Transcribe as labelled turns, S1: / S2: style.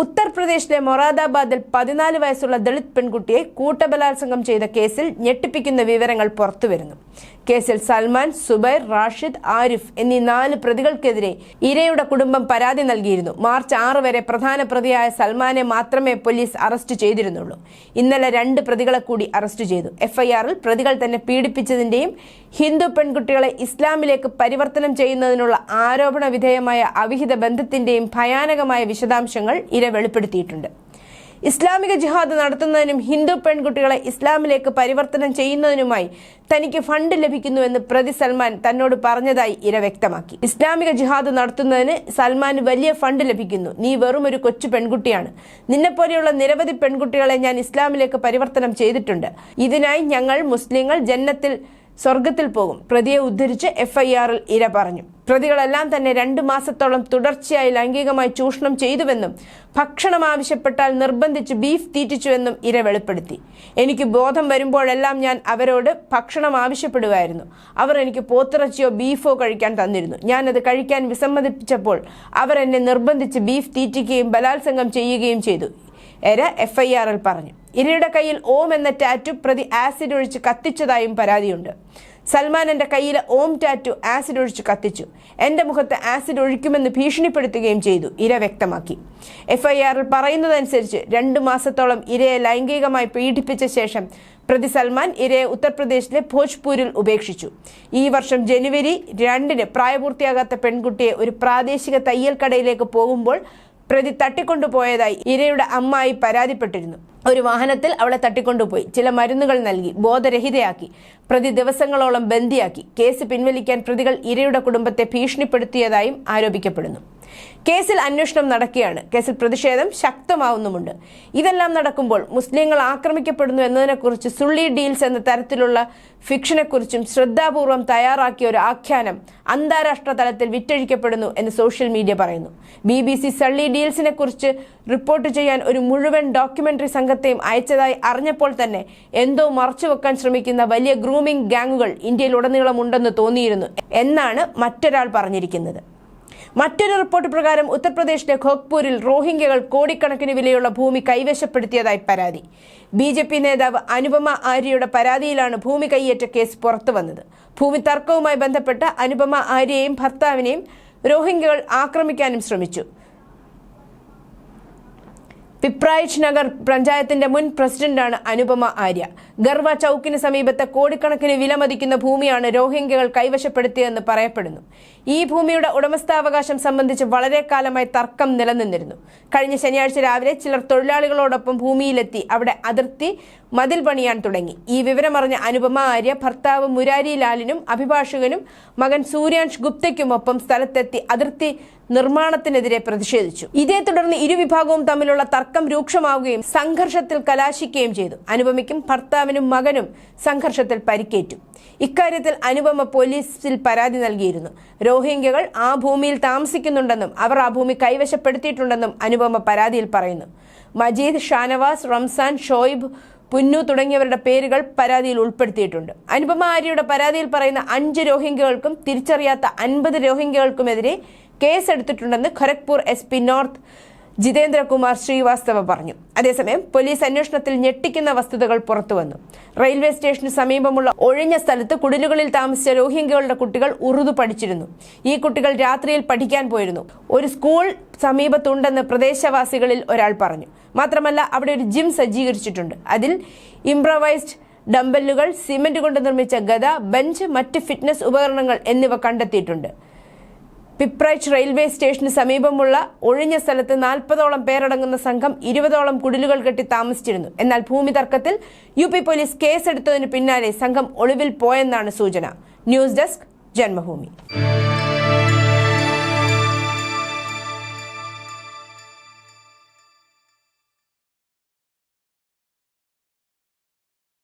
S1: ഉത്തർപ്രദേശിലെ മൊറാദാബാദിൽ പതിനാല് വയസ്സുള്ള ദളിത് പെൺകുട്ടിയെ കൂട്ടബലാത്സംഗം ചെയ്ത കേസിൽ ഞെട്ടിപ്പിക്കുന്ന വിവരങ്ങൾ പുറത്തുവരുന്നു. കേസിൽ സൽമാൻ സുബൈർ റാഷിദ് ആരിഫ് എന്നീ നാല് പ്രതികൾക്കെതിരെ ഇരയുടെ കുടുംബം പരാതി നൽകിയിരുന്നു. മാർച്ച് ആറ് വരെ പ്രധാന പ്രതിയായ സൽമാനെ മാത്രമേ പോലീസ് അറസ്റ്റ് ചെയ്തിരുന്നുള്ളൂ. ഇന്നലെ രണ്ട് പ്രതികളെ കൂടി അറസ്റ്റ് ചെയ്തു. എഫ്ഐആറിൽ പ്രതികൾ തന്നെ പീഡിപ്പിച്ചതിന്റെയും ഹിന്ദു പെൺകുട്ടികളെ ഇസ്ലാമിലേക്ക് പരിവർത്തനം ചെയ്യുന്നതിനുള്ള ആരോപണ വിധേയമായ അവിഹിത ബന്ധത്തിന്റെയും ഭയാനകമായ വിശദാംശങ്ങൾ ഇര വെളിപ്പെടുത്തിയിട്ടുണ്ട്. ഇസ്ലാമിക ജിഹാദ് നടത്തുന്നതിനും ഹിന്ദു പെൺകുട്ടികളെ ഇസ്ലാമിലേക്ക് പരിവർത്തനം ചെയ്യുന്നതിനുമായി തനിക്ക് ഫണ്ട് ലഭിക്കുന്നുവെന്ന് പ്രതി സൽമാൻ തന്നോട് പറഞ്ഞതായി ഇര വ്യക്തമാക്കി. ഇസ്ലാമിക ജിഹാദ് നടത്തുന്നതിന് സൽമാന് വലിയ ഫണ്ട് ലഭിക്കുന്നു. നീ വെറും ഒരു കൊച്ചു പെൺകുട്ടിയാണ്. നിന്നെപ്പോലെയുള്ള നിരവധി പെൺകുട്ടികളെ ഞാൻ ഇസ്ലാമിലേക്ക് പരിവർത്തനം ചെയ്തിട്ടുണ്ട്. ഇതിനായി ഞങ്ങൾ മുസ്ലിങ്ങൾ ജന്നത്തിൽ സ്വർഗത്തിൽ പോകും. പ്രതിയെ ഉദ്ധരിച്ച് എഫ്ഐആറിൽ ഇര പറഞ്ഞു. പ്രതികളെല്ലാം തന്നെ രണ്ടു മാസത്തോളം തുടർച്ചയായി ലൈംഗികമായി ചൂഷണം ചെയ്തുവെന്നും ഭക്ഷണം ആവശ്യപ്പെട്ടാൽ നിർബന്ധിച്ച് ബീഫ് തീറ്റിച്ചുവെന്നും ഇര വെളിപ്പെടുത്തി. എനിക്ക് ബോധം വരുമ്പോഴെല്ലാം ഞാൻ അവരോട് ഭക്ഷണം ആവശ്യപ്പെടുമായിരുന്നു അവർ എനിക്ക് പോത്തിറച്ചിയോ ബീഫോ കഴിക്കാൻ തന്നിരുന്നു. ഞാനത് കഴിക്കാൻ വിസമ്മതിപ്പിച്ചപ്പോൾ അവർ എന്നെ നിർബന്ധിച്ച് ബീഫ് തീറ്റിക്കുകയും ബലാത്സംഗം ചെയ്യുകയും ചെയ്തു. എര എഫ് ഐ ആറിൽ പറഞ്ഞു. ഇരയുടെ കയ്യിൽ ഓം എന്ന ടാറ്റു പ്രതി ആസിഡ് ഒഴിച്ച് കത്തിച്ചതായും പരാതിയുണ്ട്. സൽമാൻ കയ്യിലെ ഓം ടാറ്റു ആസിഡ് ഒഴിച്ച് കത്തിച്ചു. എന്റെ മുഖത്ത് ആസിഡ് ഒഴിക്കുമെന്ന് ഭീഷണിപ്പെടുത്തുകയും ചെയ്തു. ഇര വ്യക്തമാക്കി. എഫ്ഐആറിൽ പറയുന്നതനുസരിച്ച് രണ്ടു മാസത്തോളം ഇരയെ ലൈംഗികമായി പീഡിപ്പിച്ച ശേഷം പ്രതി സൽമാൻ ഇരയെ ഉത്തർപ്രദേശിലെ ഭോജ്പൂരിൽ ഉപേക്ഷിച്ചു. ഈ വർഷം ജനുവരി രണ്ടിന് പ്രായപൂർത്തിയാകാത്ത പെൺകുട്ടിയെ ഒരു പ്രാദേശിക തയ്യൽ കടയിലേക്ക് പോകുമ്പോൾ പ്രതി തട്ടിക്കൊണ്ടുപോയതായി ഇരയുടെ അമ്മായി പരാതിപ്പെട്ടിരുന്നു. ഒരു വാഹനത്തിൽ അവളെ തട്ടിക്കൊണ്ടുപോയി. ചില മരുന്നുകൾ നൽകി ബോധരഹിതയാക്കി പ്രതി ദിവസങ്ങളോളം ബന്ദിയാക്കി. കേസ് പിൻവലിക്കാൻ പ്രതികൾ ഇരയുടെ കുടുംബത്തെ ഭീഷണിപ്പെടുത്തിയതായും ആരോപിക്കപ്പെടുന്നു. കേസിൽ അന്വേഷണം നടക്കുകയാണ്. കേസിൽ പ്രതിഷേധം ശക്തമാവുന്നുമുണ്ട്. ഇതെല്ലാം നടക്കുമ്പോൾ മുസ്ലിങ്ങൾ ആക്രമിക്കപ്പെടുന്നു എന്നതിനെക്കുറിച്ച് സുള്ളി ഡീൽസ് എന്ന തരത്തിലുള്ള ഫിക്ഷനെക്കുറിച്ചും ശ്രദ്ധാപൂർവം തയ്യാറാക്കിയ ഒരു ആഖ്യാനം അന്താരാഷ്ട്ര തലത്തിൽ വിറ്റഴിക്കപ്പെടുന്നു എന്ന് സോഷ്യൽ മീഡിയ പറയുന്നു. ബി ബി സി സള്ളി ഡീൽസിനെ കുറിച്ച് റിപ്പോർട്ട് ചെയ്യാൻ ഒരു മുഴുവൻ ഡോക്യുമെന്ററി സംഘത്തെയും അയച്ചതായി അറിഞ്ഞപ്പോൾ തന്നെ എന്തോ മറച്ചുവെക്കാൻ ശ്രമിക്കുന്ന വലിയ ഗ്രൂമിംഗ് ഗാങ്ങുകൾ ഇന്ത്യയിലുടനീളമുണ്ടെന്ന് തോന്നിയിരുന്നു എന്നാണ് മറ്റൊരാൾ പറഞ്ഞിരിക്കുന്നത്. മറ്റൊരു റിപ്പോർട്ട് പ്രകാരം ഉത്തർപ്രദേശിലെ ഖോഗ്പൂരിൽ റോഹിംഗ്യകൾ കോടിക്കണക്കിന് വിലയുള്ള ഭൂമി കൈവശപ്പെടുത്തിയതായി പരാതി. ബി ജെ പി നേതാവ് അനുപമ ആര്യയുടെ പരാതിയിലാണ് ഭൂമി കൈയേറ്റ കേസ് പുറത്തുവന്നത്. ഭൂമി തർക്കവുമായി ബന്ധപ്പെട്ട് അനുപമ ആര്യയെയും ഭർത്താവിനെയും റോഹിംഗ്യകൾ ആക്രമിക്കാനും ശ്രമിച്ചു. പിപ്രായിച്ച് നഗർ പഞ്ചായത്തിന്റെ മുൻ പ്രസിഡന്റാണ് അനുപമ ആര്യ. ഗർവ ചൌക്കിന് സമീപത്തെ കോടിക്കണക്കിന് വിലമതിക്കുന്ന ഭൂമിയാണ് രോഹിംഗ്യകൾ കൈവശപ്പെടുത്തിയതെന്ന് പറയപ്പെടുന്നു. ഈ ഭൂമിയുടെ ഉടമസ്ഥാവകാശം സംബന്ധിച്ച് വളരെ കാലമായി തർക്കം നിലനിന്നിരുന്നു. കഴിഞ്ഞ ശനിയാഴ്ച രാവിലെ ചിലർ തൊഴിലാളികളോടൊപ്പം ഭൂമിയിലെത്തി അവിടെ അതിർത്തി മതിൽ പണിയാൻ തുടങ്ങി. ഈ വിവരമറിഞ്ഞ അനുപമ ആര്യ ഭർത്താവ് മുരാരി ലാലിനും അഭിഭാഷകനും മകൻ സൂര്യാൻഷ് ഗുപ്തയ്ക്കുമൊപ്പം സ്ഥലത്തെത്തി അതിർത്തി നിർമ്മാണത്തിനെതിരെ പ്രതിഷേധിച്ചു. ഇതേ തുടർന്ന് ഇരുവിഭാഗവും തമ്മിലുള്ള തർക്കം രൂക്ഷമാവുകയും സംഘർഷത്തിൽ കലാശിക്കുകയും ചെയ്തു. അനുപമയ്ക്കും ഭർത്താവിനും മകനും സംഘർഷത്തിൽ പരിക്കേറ്റു. ഇക്കാര്യത്തിൽ അനുപമ പോലീസിൽ പരാതി നൽകിയിരുന്നു. രോഹിംഗ്യകൾ ആ ഭൂമിയിൽ താമസിക്കുന്നുണ്ടെന്നും അവർ ആ ഭൂമി കൈവശപ്പെടുത്തിയിട്ടുണ്ടെന്നും അനുപമ പരാതിയിൽ പറയുന്നു. മജീദ് ഷാനവാസ് റംസാൻ ഷോയിബ് പുന്നു തുടങ്ങിയവരുടെ പേരുകൾ പരാതിയിൽ ഉൾപ്പെടുത്തിയിട്ടുണ്ട്. അനുപമ ആര്യയുടെ പരാതിയിൽ പറയുന്ന അഞ്ച് രോഹിംഗ്യകൾക്കും തിരിച്ചറിയാത്ത അൻപത് രോഹിംഗ്യകൾക്കുമെതിരെ കേസെടുത്തിട്ടുണ്ടെന്ന് Kharagpur S P north Jitendra Kumar Srivastava പറഞ്ഞു. അതേസമയം പോലീസ് അന്വേഷണത്തിൽ ഞെട്ടിക്കുന്ന വസ്തുതകൾ പുറത്തുവന്നു. റെയിൽവേ സ്റ്റേഷന് സമീപമുള്ള ഒഴിഞ്ഞ സ്ഥലത്ത് കുടിലുകളിൽ താമസിച്ച രോഹിംഗ്യകളുടെ കുട്ടികൾ ഉറുദു പഠിച്ചിരുന്നു. ഈ കുട്ടികൾ രാത്രിയിൽ പഠിക്കാൻ പോയിരുന്നു. ഒരു സ്കൂൾ സമീപത്തുണ്ടെന്ന് പ്രദേശവാസികളിൽ ഒരാൾ പറഞ്ഞു. മാത്രമല്ല അവിടെ ഒരു ജിം സജ്ജീകരിച്ചിട്ടുണ്ട്. അതിൽ ഇംപ്രവൈസ്ഡ് ഡംബല്ലുകൾ സിമെന്റ് കൊണ്ട് നിർമ്മിച്ച ഗത ബെഞ്ച് മറ്റ് ഫിറ്റ്നസ് ഉപകരണങ്ങൾ എന്നിവ കണ്ടെത്തിയിട്ടുണ്ട്. പിപ്രൈച്ച് റെയിൽവേ സ്റ്റേഷന് സമീപമുള്ള ഒഴിഞ്ഞ സ്ഥലത്ത് നാൽപ്പതോളം പേരടങ്ങുന്ന സംഘം ഇരുപതോളം കുടിലുകൾ കെട്ടി താമസിച്ചിരുന്നു. എന്നാൽ ഭൂമി തർക്കത്തിൽ യു പി പോലീസ് കേസെടുത്തതിന് പിന്നാലെ സംഘം ഒളിവിൽ പോയെന്നാണ് സൂചന. News desk Janmabhumi.